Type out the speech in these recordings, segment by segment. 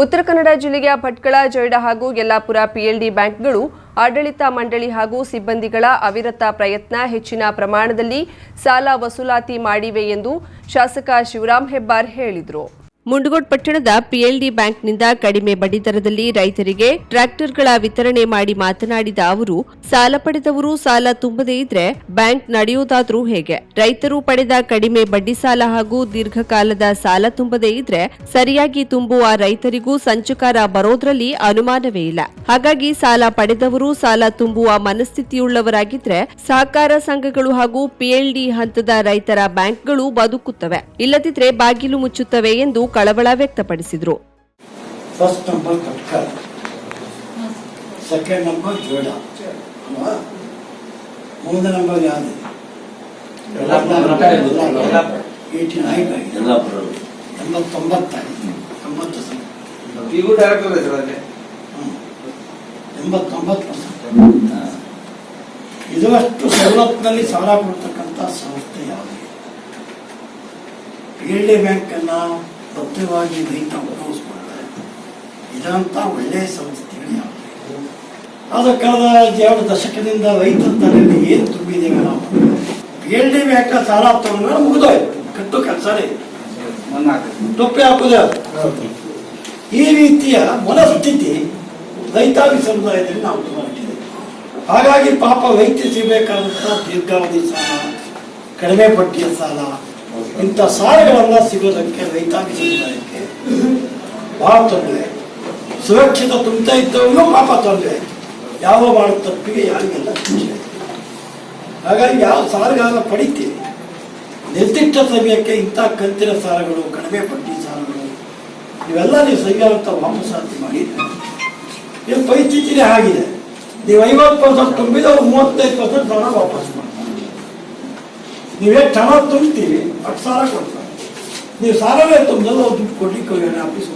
ಉತ್ತರ ಕನ್ನಡ ಜಿಲ್ಲೆಯ ಭಟ್ಕಳ ಜೈಡ ಹಾಗೂ ಯಲ್ಲಾಪುರ ಪಿಎಲ್ಡಿ ಬ್ಯಾಂಕ್ಗಳು ಆಡಳಿತ ಮಂಡಳಿ ಹಾಗೂ ಸಿಬ್ಬಂದಿಗಳ ಅವಿರತ ಪ್ರಯತ್ನ ಹೆಚ್ಚಿನ ಪ್ರಮಾಣದಲ್ಲಿ ಸಾಲ ವಸೂಲಾತಿ ಮಾಡಿವೆ ಎಂದು ಶಾಸಕ ಶಿವರಾಂ ಹೆಬ್ಬಾರ್ ಹೇಳಿದರು. ಮುಂಡಗೋಡ್ ಪಟ್ಟಣದ ಪಿಎಲ್ಡಿ ಬ್ಯಾಂಕ್ನಿಂದ ಕಡಿಮೆ ಬಡ್ಡಿದರದಲ್ಲಿ ರೈತರಿಗೆ ಟ್ರ್ಯಾಕ್ಟರ್ಗಳ ವಿತರಣೆ ಮಾಡಿ ಮಾತನಾಡಿದ ಅವರು, ಸಾಲ ಪಡೆದವರು ಸಾಲ ತುಂಬದೇ ಇದ್ರೆ ಬ್ಯಾಂಕ್ ನಡೆಯುವುದಾದ್ರೂ ಹೇಗೆ? ರೈತರು ಪಡೆದ ಕಡಿಮೆ ಬಡ್ಡಿ ಸಾಲ ಹಾಗೂ ದೀರ್ಘಕಾಲದ ಸಾಲ ತುಂಬದೇ ಇದ್ರೆ ಸರಿಯಾಗಿ ತುಂಬುವ ರೈತರಿಗೂ ಸಂಚುಕಾರ ಬರೋದ್ರಲ್ಲಿ ಅನುಮಾನವೇ ಇಲ್ಲ. ಹಾಗಾಗಿ ಸಾಲ ಪಡೆದವರು ಸಾಲ ತುಂಬುವ ಮನಸ್ಥಿತಿಯುಳ್ಳವರಾಗಿದ್ರೆ ಸಹಕಾರ ಸಂಘಗಳು ಹಾಗೂ ಪಿಎಲ್ಡಿ ಹಂತದ ರೈತರ ಬ್ಯಾಂಕ್ಗಳು ಬದುಕುತ್ತವೆ. ಇಲ್ಲದಿದ್ರೆ ಬಾಗಿಲು ಮುಚ್ಚುತ್ತವೆ ಎಂದು ಕಳವಳ ವ್ಯಕ್ತಪಡಿಸಿದರು. ಫಸ್ಟ್ ನಂಬರ್ ಕಟ್ಕಲ್ ಸೆಕೆಂಡ್ ನಂಬರ್ ಜೋಡ ಮೂರನೇ ನಂಬರ್ ಯಾವುದು? ಏಯ್ಟಿ ನೈನ್ ಆಗಿದೆ. ಎಲ್ಲ ಬರೋದು ಎಂಬತ್ತೊಂಬತ್ತಾಗಿದೆ. ಎಂಬತ್ತು ಸಲ ಈಗೂ ಡೈರೆಕ್ಟರ್ ಸರ್ ಅಲ್ಲಿ? ಹ್ಮ್. ಎಂಬತ್ತೊಂಬತ್ತು ಪರ್ಸೆಂಟ್ ಇದುವಷ್ಟು ಸವಲತ್ತಿನಲ್ಲಿ ಸಾಲ ಕೊಡ್ತಕ್ಕಂಥ ಸಂಸ್ಥೆ ಯಾವುದು? ಪಿ ಎಲ್ ಡಿ ಬ್ಯಾಂಕನ್ನು ಭದ್ರವಾಗಿ ರೈತ ಉಪಯೋಗಿಸ್ಕೊಂಡ್ರೆ ಇದಂತ ಒಳ್ಳೆಯ ಸಂಸ್ಥೆಗಳು ಯಾವುದು ಆದ ಕಳೆದ ಎರಡು ದಶಕದಿಂದ ರೈತರ ತಲೆಯಲ್ಲಿ ಏನು ತುಂಬಿದ್ದೇವೆ ನಾವು ಪಿ ಎಲ್ ಡಿ ಬ್ಯಾಂಕ್ ಸಾಲ ತಗೊಂಡ್ರೆ ಮುಗಿದೋಯ್ತು ಕಟ್ಟು ಕೆಲಸನೇ ಟೊಪ್ಪೆ ಹಾಕುದೇ ಈ ರೀತಿಯ ಮನಸ್ಥಿತಿ ರೈತಾಪಿ ಸಮುದಾಯದಲ್ಲಿ ನಾವು ಹೊರಟಿದೆ ಹಾಗಾಗಿ ಪಾಪ ರೈತ ಸಿಗಬೇಕಾದಂತಹ ದೀರ್ಘಾವಧಿ ಸಾಲ ಕಡಿಮೆ ಬಡ್ಡಿಯ ಸಾಲ ಇಂಥ ಸಾಲಗಳೆಲ್ಲ ಸಿಗೋದಕ್ಕೆ ರೈತಾಪಿ ಸಮುದಾಯಕ್ಕೆ ಬಹಳ ತೊಂದರೆ ಸುರಕ್ಷಿತ ತುಂಬ್ತಾ ಇದ್ದವನು ಪಾಪ ತೊಂದರೆ ಯಾವ ಮಾಡೋ ತಪ್ಪಿಗೆ ಯಾರಿಗೆಲ್ಲ ಹಾಗಾಗಿ ಯಾವ ಸಾಲಗಳನ್ನು ಪಡಿತೀವಿ ನಿರ್ದಿಷ್ಟ ಸಮಯಕ್ಕೆ ಇಂಥ ಕಂತಿನ ಸಾಲಗಳು, ಕಡಿಮೆ ಪಟ್ಟಿ ಸಾಲಗಳು, ಇವೆಲ್ಲ ನೀವು ಸರಿಯಾದಂಥ ವಾಪಸಾತಿ ಮಾಡಿದ್ರೆ ಇದು ಪರಿಸ್ಥಿತಿನೇ ಆಗಿದೆ. ನೀವು ಐವತ್ತು ಪರ್ಸೆಂಟ್ ತುಂಬಿದೋ ಮೂವತ್ತೈದು ಪರ್ಸೆಂಟ್ ಸಾಲ ವಾಪಸ್ ಮಾಡ್ತಾರೆ ನೀವೇಷ್ಟು ಕ್ಷಣ ತುಂಬ್ತೀವಿ ಅಟ್ ಸಾಲ ಕೊಡ್ತಾರೆ. ನೀವು ಸಾಲವೇ ತುಂಬಲ್ಲ ದುಡ್ಡು ಕೊಡ್ಲಿಕ್ಕೆ ಆಫೀಸ್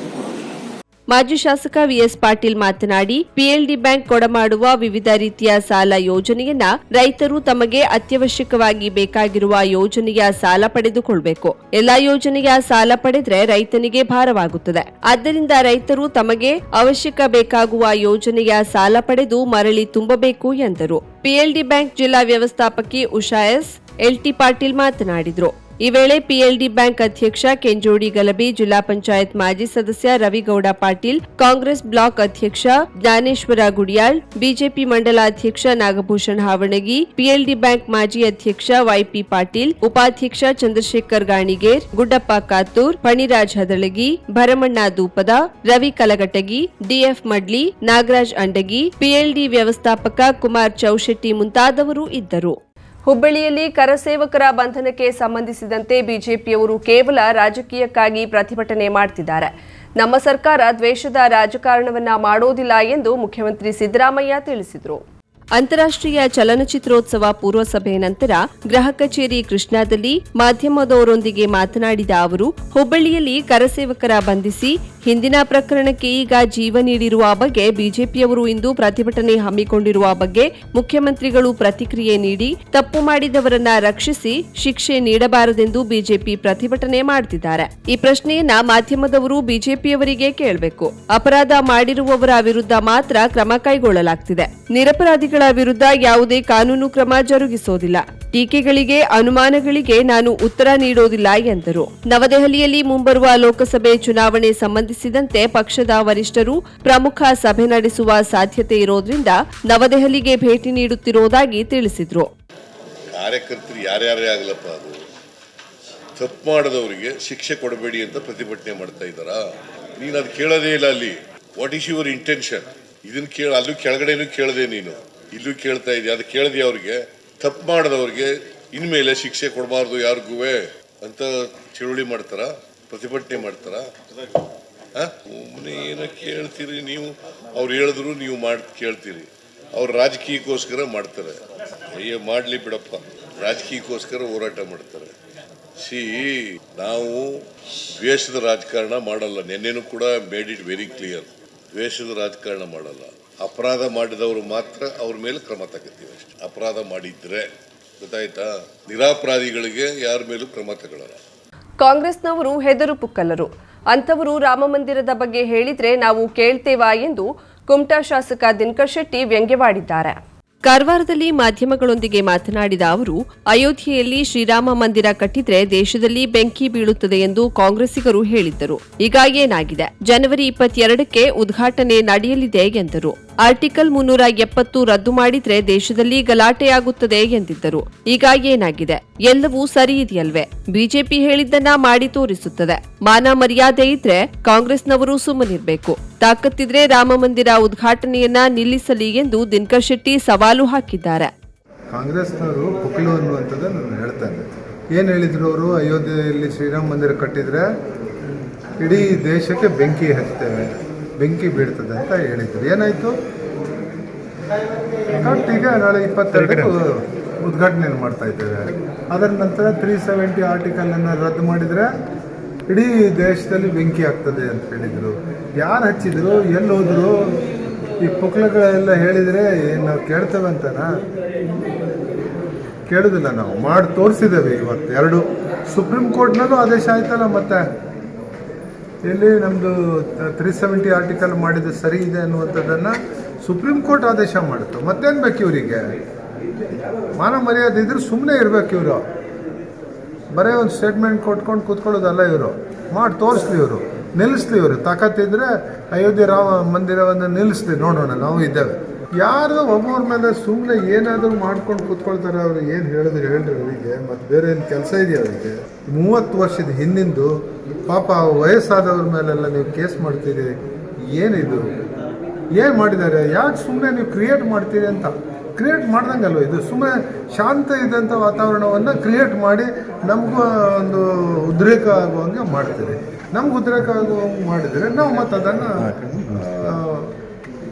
ಮಾಜಿ ಶಾಸಕ ವಿಎಸ್ ಪಾಟೀಲ್ ಮಾತನಾಡಿ ಪಿಎಲ್ಡಿ ಬ್ಯಾಂಕ್ ಕೊಡಮಾಡುವ ವಿವಿಧ ರೀತಿಯ ಸಾಲ ಯೋಜನೆಯನ್ನ ರೈತರು ತಮಗೆ ಅತ್ಯವಶ್ಯಕವಾಗಿ ಬೇಕಾಗಿರುವ ಯೋಜನೆಯ ಸಾಲ ಪಡೆದುಕೊಳ್ಬೇಕು. ಎಲ್ಲಾ ಯೋಜನೆಯ ಸಾಲ ಪಡೆದ್ರೆ ರೈತನಿಗೆ ಭಾರವಾಗುತ್ತದೆ. ಆದ್ದರಿಂದ ರೈತರು ತಮಗೆ ಅವಶ್ಯಕ ಬೇಕಾಗುವ ಯೋಜನೆಯ ಸಾಲ ಪಡೆದು ಮರಳಿ ತುಂಬಬೇಕು ಎಂದರು. ಪಿಎಲ್ಡಿ ಬ್ಯಾಂಕ್ ಜಿಲ್ಲಾ ವ್ಯವಸ್ಥಾಪಕಿ ಉಷಾ ಎಸ್ ಎಲ್ಟಿ ಪಾಟೀಲ್ ಮಾತನಾಡಿದರು. ಈ ವೇಳೆ ಪಿಎಲ್ಡಿ ಬ್ಯಾಂಕ್ ಅಧ್ಯಕ್ಷ ಕೆಂಜೋಡಿ ಗಲಭೆ, ಜಿಲ್ಲಾ ಪಂಚಾಯತ್ ಮಾಜಿ ಸದಸ್ಯ ರವಿಗೌಡ ಪಾಟೀಲ್, ಕಾಂಗ್ರೆಸ್ ಬ್ಲಾಕ್ ಅಧ್ಯಕ್ಷ ಜ್ಞಾನೇಶ್ವರ ಗುಡಿಯಾಳ್, ಬಿಜೆಪಿ ಮಂಡಲ ಅಧ್ಯಕ್ಷ ನಾಗಭೂಷಣ್ ಹಾವಣಗಿ, ಪಿಎಲ್ಡಿ ಬ್ಯಾಂಕ್ ಮಾಜಿ ಅಧ್ಯಕ್ಷ ವೈಪಿ ಪಾಟೀಲ್, ಉಪಾಧ್ಯಕ್ಷ ಚಂದ್ರಶೇಖರ್ ಗಾಣಿಗೇರ್, ಗುಡ್ಡಪ್ಪ ಕಾತೂರ್, ಫಣಿರಾಜ್ ಹದಳಗಿ, ಭರಮಣ್ಣ ದೂಪದ, ರವಿ ಕಲಗಟಗಿ ಡಿಎಫ್ ಮಡ್ಲಿ, ನಾಗರಾಜ್ ಅಂಡಗಿ, ಪಿಎಲ್ಡಿ ವ್ಯವಸ್ಥಾಪಕ ಕುಮಾರ್ ಚೌಶೆಟ್ಟಿ ಮುಂತಾದವರು ಇದ್ದರು. ಹುಬ್ಬಳ್ಳಿಯಲ್ಲಿ ಕರಸೇವಕರ ಬಂಧನಕ್ಕೆ ಸಂಬಂಧಿಸಿದಂತೆ ಬಿಜೆಪಿಯವರು ಕೇವಲ ರಾಜಕೀಯಕ್ಕಾಗಿ ಪ್ರತಿಭಟನೆ ಮಾಡ್ತಿದ್ದಾರೆ. ನಮ್ಮ ಸರ್ಕಾರ ದ್ವೇಷದ ರಾಜಕಾರಣವನ್ನ ಮಾಡೋದಿಲ್ಲ ಎಂದು ಮುಖ್ಯಮಂತ್ರಿ ಸಿದ್ದರಾಮಯ್ಯ ತಿಳಿಸಿದರು. ಅಂತಾರಾಷ್ಟ್ರೀಯ ಚಲನಚಿತ್ರೋತ್ಸವ ಪೂರ್ವಸಭೆ ನಂತರ ಗೃಹ ಕಚೇರಿ ಕೃಷ್ಣಾದಲ್ಲಿ ಮಾಧ್ಯಮದವರೊಂದಿಗೆ ಮಾತನಾಡಿದ ಅವರು, ಹುಬ್ಬಳ್ಳಿಯಲ್ಲಿ ಕರಸೇವಕರ ಬಂಧಿಸಿ ಹಿಂದಿನ ಪ್ರಕರಣಕ್ಕೆ ಈಗ ಜೀವ ನೀಡಿರುವ ಬಗ್ಗೆ ಬಿಜೆಪಿಯವರು ಇಂದು ಪ್ರತಿಭಟನೆ ಹಮ್ಮಿಕೊಂಡಿರುವ ಬಗ್ಗೆ ಮುಖ್ಯಮಂತ್ರಿಗಳು ಪ್ರತಿಕ್ರಿಯೆ ನೀಡಿ ತಪ್ಪು ಮಾಡಿದವರನ್ನ ರಕ್ಷಿಸಿ ಶಿಕ್ಷೆ ನೀಡಬಾರದೆಂದು ಬಿಜೆಪಿ ಪ್ರತಿಭಟನೆ ಮಾಡುತ್ತಿದ್ದಾರೆ ಈ ಪ್ರಶ್ನೆಯನ್ನ ಮಾಧ್ಯಮದವರು ಬಿಜೆಪಿಯವರಿಗೆ ಕೇಳಬೇಕು. ಅಪರಾಧ ಮಾಡಿರುವವರ ವಿರುದ್ಧ ಮಾತ್ರ ಕ್ರಮ ಕೈಗೊಳ್ಳಲಾಗ್ತಿದೆ. ನಿರಪರಾಧಿಗಳ ವಿರುದ್ಧ ಯಾವುದೇ ಕಾನೂನು ಕ್ರಮ ಜರುಗಿಸೋದಿಲ್ಲ. ಟೀಕೆಗಳಿಗೆ ಅನುಮಾನಗಳಿಗೆ ನಾನು ಉತ್ತರ ನೀಡೋದಿಲ್ಲ ಎಂದರು. ನವದೆಹಲಿಯಲ್ಲಿ ಮುಂಬರುವ ಲೋಕಸಭೆ ಚುನಾವಣೆ ಸಂಬಂಧಿಸಿದಂತೆ ಪಕ್ಷದ ವರಿಷ್ಠರು ಪ್ರಮುಖ ಸಭೆ ನಡೆಸುವ ಸಾಧ್ಯತೆ ಇರೋದ್ರಿಂದ ನವದೆಹಲಿಗೆ ಭೇಟಿ ನೀಡುತ್ತಿರುವುದಾಗಿ ತಿಳಿಸಿದರು. ಕಾರ್ಯಕರ್ತರು ಯಾರ್ಯಾರೇ ಆಗಲಪ್ಪ ಅದು? ತಪ್ಪು ಮಾಡಿದವರಿಗೆ ಶಿಕ್ಷೆ ಕೊಡಬೇಡಿ ಅಂತ ಪ್ರತಿಭಟನೆ ಮಾಡ್ತಾ ಇದ್ದಾರಾ? ನೀನು ಅದು ಕೇಳೋದೇ ಇಲ್ಲ ಅಲ್ಲಿ. ವಾಟ್ ಈಸ್ ಯುವರ್ ಇಂಟೆನ್ಷನ್ ಇದನ್ನ ಕೇಳ, ಅಲ್ಲೂ ಕೆಳಗಡೆನೂ ಕೇಳದೆ ನೀನು. ಇಲ್ಲೂ ಕೇಳ್ತಾ ಇದೆಯಾ, ಅದು ಕೇಳದೆ ಅವ್ರಿಗೆ. ತಪ್ಪು ಮಾಡಿದವ್ರಿಗೆ ಇನ್ಮೇಲೆ ಶಿಕ್ಷೆ ಕೊಡಬಾರ್ದು ಯಾರಿಗೂ ಅಂತ ಚಳುವಳಿ ಮಾಡ್ತಾರ, ಪ್ರತಿಭಟನೆ ಮಾಡ್ತಾರ. ಏನೋ ಕೇಳ್ತೀರಿ ನೀವು? ಅವ್ರು ಹೇಳಿದ್ರು ನೀವು ಮಾಡಿ, ಕೇಳ್ತೀರಿ. ಅವ್ರು ರಾಜಕೀಯಕ್ಕೋಸ್ಕರ ಮಾಡ್ತಾರೆ. ಅಯ್ಯೋ, ಮಾಡಲಿ ಬಿಡಪ್ಪ. ರಾಜಕೀಯಕ್ಕೋಸ್ಕರ ಹೋರಾಟ ಮಾಡ್ತಾರೆ. ಸಿ ನಾವು ದ್ವೇಷದ ರಾಜಕಾರಣ ಮಾಡಲ್ಲ. ನಿನ್ನೆನೂ ಕೂಡ ಮೇಡ್ ಇಟ್ ವೆರಿ ಕ್ಲಿಯರ್ ದ್ವೇಷದ ರಾಜಕಾರಣ ಮಾಡಲ್ಲ. ಅಪರಾಧ ಮಾಡಿದವರು ಮಾತ್ರ ಅವ್ರ ಮೇಲೆ ಕ್ರಮ ತಗೋತೀವಿ ಅಷ್ಟೇ. ಅಪರಾಧ ಮಾಡಿದ್ರೆ ಗೊತ್ತಾಯ್ತಾ? ನಿರಾಪರಾಧಿಗಳಿಗೆ ಯಾರ ಮೇಲೂ ಕ್ರಮ ತಗೊಳ್ಳಲ್ಲ. ಕಾಂಗ್ರೆಸ್ನವರು ಹೆದರು ಪುಕ್ಕಲರು ಅಂಥವರು ರಾಮ ಮಂದಿರದ ಬಗ್ಗೆ ಹೇಳಿದ್ರೆ ನಾವು ಕೇಳ್ತೇವಾ ಎಂದು ಕುಮಟಾ ಶಾಸಕ ದಿನಕರ್ ಶೆಟ್ಟಿ ವ್ಯಂಗ್ಯವಾಡಿದ್ದಾರೆ. ಕಾರವಾರದಲ್ಲಿ ಮಾಧ್ಯಮಗಳೊಂದಿಗೆ ಮಾತನಾಡಿದ ಅವರು ಅಯೋಧ್ಯೆಯಲ್ಲಿ ಶ್ರೀರಾಮ ಮಂದಿರ ಕಟ್ಟಿದ್ರೆ ದೇಶದಲ್ಲಿ ಬೆಂಕಿ ಬೀಳುತ್ತದೆ ಎಂದು ಕಾಂಗ್ರೆಸ್ಸಿಗರು ಹೇಳಿದ್ದರು. ಈಗ ಏನಾಗಿದೆ? ಜನವರಿ ಇಪ್ಪತ್ತೆರಡಕ್ಕೆ ಉದ್ಘಾಟನೆ ನಡೆಯಲಿದೆ ಎಂದರು. ಆರ್ಟಿಕಲ್ ಮುನ್ನೂರ ಎಪ್ಪತ್ತು ರದ್ದು ಮಾಡಿದ್ರೆ ದೇಶದಲ್ಲಿ ಗಲಾಟೆಯಾಗುತ್ತದೆ ಎಂದಿದ್ದರು. ಈಗ ಏನಾಗಿದೆ? ಎಲ್ಲವೂ ಸರಿ ಇದೆಯಲ್ವೇ? ಬಿಜೆಪಿ ಹೇಳಿದ್ದನ್ನ ಮಾಡಿ ತೋರಿಸುತ್ತದೆ. ಮಾನ ಮರ್ಯಾದೆ ಇದ್ರೆ ಕಾಂಗ್ರೆಸ್ನವರು ಸುಮ್ಮನಿರ್ಬೇಕು. ತಾಕತ್ತಿದ್ರೆ ರಾಮ ಮಂದಿರ ಉದ್ಘಾಟನೆಯನ್ನ ನಿಲ್ಲಿಸಲಿ ಎಂದು ದಿನಕರ್ ಶೆಟ್ಟಿ ಸವಾಲು ಹಾಕಿದ್ದಾರೆ. ಕಾಂಗ್ರೆಸ್ನವರು ಹೇಳಿದ್ರು ಅವರು? ಅಯೋಧ್ಯೆಯಲ್ಲಿ ಶ್ರೀರಾಮ ಮಂದಿರ ಕಟ್ಟಿದ್ರೆ ಇಡೀ ದೇಶಕ್ಕೆ ಬೆಂಕಿ ಹಚ್ತೇವೆ ಬೆಂಕಿ ಬೀಳ್ತದೆ ಅಂತ ಹೇಳಿದ್ರು. ಏನಾಯಿತು? ಈಗ ನಾಳೆ ಇಪ್ಪತ್ತೆರಡಕ್ಕೂ ಉದ್ಘಾಟನೆ ಮಾಡ್ತಾ ಇದ್ದೇವೆ. ಅದರ ನಂತರ ತ್ರೀ ಸೆವೆಂಟಿ ಆರ್ಟಿಕಲನ್ನು ರದ್ದು ಮಾಡಿದರೆ ಇಡೀ ದೇಶದಲ್ಲಿ ಬೆಂಕಿ ಆಗ್ತದೆ ಅಂತ ಹೇಳಿದರು. ಯಾರು ಹಚ್ಚಿದ್ರು, ಎಲ್ಲಿ ಹೋದ್ರು? ಈ ಪುಕ್ಲಗಳೆಲ್ಲ ಹೇಳಿದರೆ ನಾವು ಕೇಳ್ತೇವೆ ಅಂತನಾ? ಕೇಳುದಿಲ್ಲ ನಾವು. ಮಾಡಿ ತೋರಿಸಿದ್ದೇವೆ ಇವತ್ತು ಎರಡು. ಸುಪ್ರೀಂ ಕೋರ್ಟ್ನಲ್ಲೂ ಆದೇಶ ಆಯ್ತಲ್ಲ ಮತ್ತೆ? ಎಲ್ಲಿ ನಮ್ಮದು ತ್ರೀ ಸೆವೆಂಟಿ ಆರ್ಟಿಕಲ್ ಮಾಡಿದ್ದು ಸರಿ ಇದೆ ಅನ್ನುವಂಥದ್ದನ್ನು ಸುಪ್ರೀಂ ಕೋರ್ಟ್ ಆದೇಶ ಮಾಡಿತು ಮತ್ತೇನು ಬೇಕು ಇವರಿಗೆ? ಮಾನ ಮರ್ಯಾದೆ ಇದ್ರೆ ಸುಮ್ಮನೆ ಇರಬೇಕು ಇವರು. ಬರೀ ಒಂದು ಸ್ಟೇಟ್ಮೆಂಟ್ ಕೊಟ್ಕೊಂಡು ಕೂತ್ಕೊಳ್ಳೋದಲ್ಲ ಇವರು. ಮಾಡಿ, ತೋರಿಸ್ಲಿ ಇವರು. ನಿಲ್ಲಿಸ್ಲಿ ಇವರು. ತಾಕತ್ತಿದ್ರೆ ಅಯೋಧ್ಯೆ ರಾಮ ಮಂದಿರವನ್ನು ನಿಲ್ಲಿಸ್ಲಿ ನೋಡೋಣ, ನಾವು ಇದ್ದೇವೆ. ಯಾರು ಒಬ್ಬೊಬ್ಬರ ಮೇಲೆ ಸುಮ್ಮನೆ ಏನಾದರೂ ಮಾಡ್ಕೊಂಡು ಕೂತ್ಕೊಳ್ತಾರೆ ಅವ್ರು ಏನು ಹೇಳಿದ್ರು ಹೇಳ್ರಿ ಅವರಿಗೆ, ಮತ್ತು ಬೇರೆ ಏನು ಕೆಲಸ ಇದೆಯಾ ಅವರಿಗೆ? ಮೂವತ್ತು ವರ್ಷದ ಹಿಂದಿಂದು ಪಾಪ ವಯಸ್ಸಾದವ್ರ ಮೇಲೆಲ್ಲ ನೀವು ಕೇಸ್ ಮಾಡ್ತೀರಿ. ಏನಿದು ಏನು ಮಾಡಿದ್ದಾರೆ? ಯಾಕೆ ಸುಮ್ಮನೆ ನೀವು ಕ್ರಿಯೇಟ್ ಮಾಡ್ತೀರಿ ಅಂತ? ಕ್ರಿಯೇಟ್ ಮಾಡ್ದಂಗಲ್ವ ಇದು? ಸುಮ್ಮನೆ ಶಾಂತ ಇದ್ದಂಥ ವಾತಾವರಣವನ್ನು ಕ್ರಿಯೇಟ್ ಮಾಡಿ ನಮಗೂ ಒಂದು ಉದ್ರೇಕ ಆಗುವಂಗೆ ಮಾಡ್ತೀರಿ. ನಮ್ಗೆ ಉದ್ರೇಕ ಆಗುವಂಗೆ ಮಾಡಿದರೆ ನಾವು ಮತ್ತು ಅದನ್ನು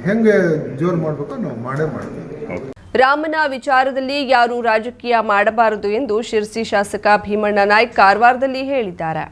ಹೆಂಗೆ ಜೋರು ಮಾಡಬೇಕು ನಾವು ಮಾಡೇ ಮಾಡ್ತೀವಿ. ರಾಮನ ವಿಚಾರದಲ್ಲಿ ಯಾರು ರಾಜಕೀಯ ಮಾಡಬಾರದು ಎಂದು ಶಿರ್ಸಿ ಶಾಸಕ ಭೀಮಣ್ಣ ನಾಯ್ಕ್ ಕಾರವಾರದಲ್ಲಿ ಹೇಳಿದ್ದಾರೆ.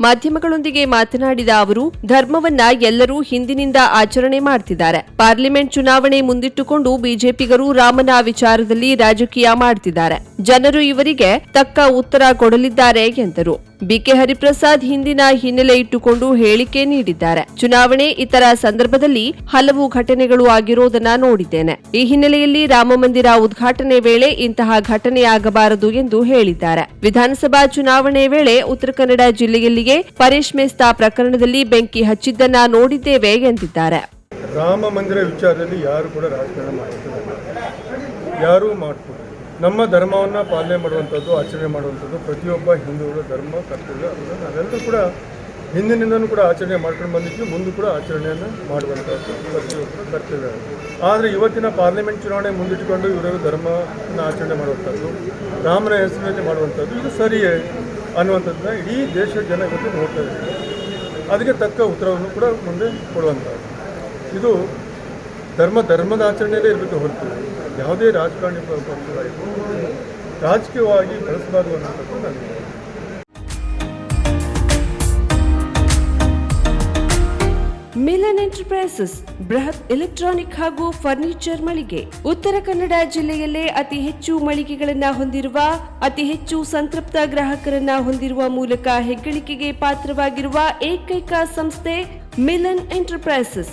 ಮಾಧ್ಯಮಗಳೊಂದಿಗೆ ಮಾತನಾಡಿದ ಅವರು, ಧರ್ಮವನ್ನ ಎಲ್ಲರೂ ಹಿಂದಿನಿಂದ ಆಚರಣೆ ಮಾಡ್ತಿದ್ದಾರೆ. ಪಾರ್ಲಿಮೆಂಟ್ ಚುನಾವಣೆ ಮುಂದಿಟ್ಟುಕೊಂಡು ಬಿಜೆಪಿಗರು ರಾಮನ ವಿಚಾರದಲ್ಲಿ ರಾಜಕೀಯ ಮಾಡ್ತಿದ್ದಾರೆ. ಜನರು ಇವರಿಗೆ ತಕ್ಕ ಉತ್ತರ ಕೊಡಲಿದ್ದಾರೆ ಎಂದರು. ಬಿಕೆ ಹರಿಪ್ರಸಾದ್ ಹಿಂದಿನ ಹಿನ್ನೆಲೆ ಇಟ್ಟುಕೊಂಡು ಹೇಳಿಕೆ ನೀಡಿದ್ದಾರೆ. ಚುನಾವಣೆ ಇತರ ಸಂದರ್ಭದಲ್ಲಿ ಹಲವು ಘಟನೆಗಳು ಆಗಿರೋದನ್ನ ನೋಡಿದ್ದೇನೆ. ಈ ಹಿನ್ನೆಲೆಯಲ್ಲಿ ರಾಮಮಂದಿರ ಉದ್ಘಾಟನೆ ವೇಳೆ ಇಂತಹ ಘಟನೆಯಾಗಬಾರದು ಎಂದು ಹೇಳಿದ್ದಾರೆ. ವಿಧಾನಸಭಾ ಚುನಾವಣೆ ವೇಳೆ ಉತ್ತರ ಕನ್ನಡ ಜಿಲ್ಲೆಯಲ್ಲಿಯೇ ಪರೇಶ್ ಮೇಸ್ತಾ ಪ್ರಕರಣದಲ್ಲಿ ಬೆಂಕಿ ಹಚ್ಚಿದ್ದನ್ನ ನೋಡಿದ್ದೇವೆ ಎಂದಿದ್ದಾರೆ. ರಾಮ ಮಂದಿರ ವಿಚಾರದಲ್ಲಿ ಯಾರು ಕೂಡ ರಾಜಕಾರಣ ಯಾರೂ ಮಾಡ್ಬೋದು ನಮ್ಮ ಧರ್ಮವನ್ನು ಪಾಲನೆ ಮಾಡುವಂಥದ್ದು, ಆಚರಣೆ ಮಾಡುವಂಥದ್ದು, ಪ್ರತಿಯೊಬ್ಬ ಹಿಂದೂಗಳ ಧರ್ಮ, ಕರ್ತವ್ಯ ನಾವೆಲ್ಲರೂ ಕೂಡ ಹಿಂದಿನಿಂದನೂ ಕೂಡ ಆಚರಣೆ ಮಾಡ್ಕೊಂಡು ಬಂದಿದ್ವಿ, ಮುಂದೆ ಕೂಡ ಆಚರಣೆಯನ್ನು ಮಾಡುವಂಥದ್ದು ಪ್ರತಿಯೊಬ್ಬರ ಕರ್ತವ್ಯ ಆದರೆ ಇವತ್ತಿನ ಪಾರ್ಲಿಮೆಂಟ್ ಚುನಾವಣೆ ಮುಂದಿಟ್ಟುಕೊಂಡು ಇವರು ಧರ್ಮವನ್ನು ಆಚರಣೆ ಮಾಡುವಂಥದ್ದು ರಾಮನ ಹೆಸರಿನಲ್ಲಿ ಮಾಡುವಂಥದ್ದು, ಇದು ಸರಿಯೇ ಅನ್ನುವಂಥದ್ದನ್ನ ಇಡೀ ದೇಶದ ಜನ ಇವತ್ತು ನೋಡ್ತಾ ಇದ್ದಾರೆ. ಅದಕ್ಕೆ ತಕ್ಕ ಉತ್ತರವನ್ನು ಕೂಡ ಮುಂದೆ ಕೊಡುವಂಥದ್ದು. ಇದು ಧರ್ಮ ಧರ್ಮದ ಆಚರಣೆಯಲ್ಲೇ ಇರಬೇಕು ಹೊರತು. ಯಾವುದೇ ರಾಜಕಾರಣಿ ರಾಜಕೀಯವಾಗಿ ಬೆಳೆಸಬಾರ್ದು ಅನ್ನೋದಕ್ಕೂ ನನಗೆ ಮಿಲನ್ ಎಂಟರ್ಪ್ರೈಸಸ್, ಬೃಹತ್ ಎಲೆಕ್ಟ್ರಾನಿಕ್ ಹಾಗೂ ಫರ್ನಿಚರ್ ಮಳಿಗೆ. ಉತ್ತರ ಕನ್ನಡ ಜಿಲ್ಲೆಯಲ್ಲೇ ಅತಿ ಹೆಚ್ಚು ಮಳಿಗೆಗಳನ್ನು ಹೊಂದಿರುವ, ಅತಿ ಹೆಚ್ಚು ಸಂತೃಪ್ತ ಗ್ರಾಹಕರನ್ನ ಹೊಂದಿರುವ ಮೂಲಕ ಹೆಗ್ಗಳಿಕೆಗೆ ಪಾತ್ರವಾಗಿರುವ ಏಕೈಕ ಸಂಸ್ಥೆ ಮಿಲನ್ ಎಂಟರ್ಪ್ರೈಸಸ್.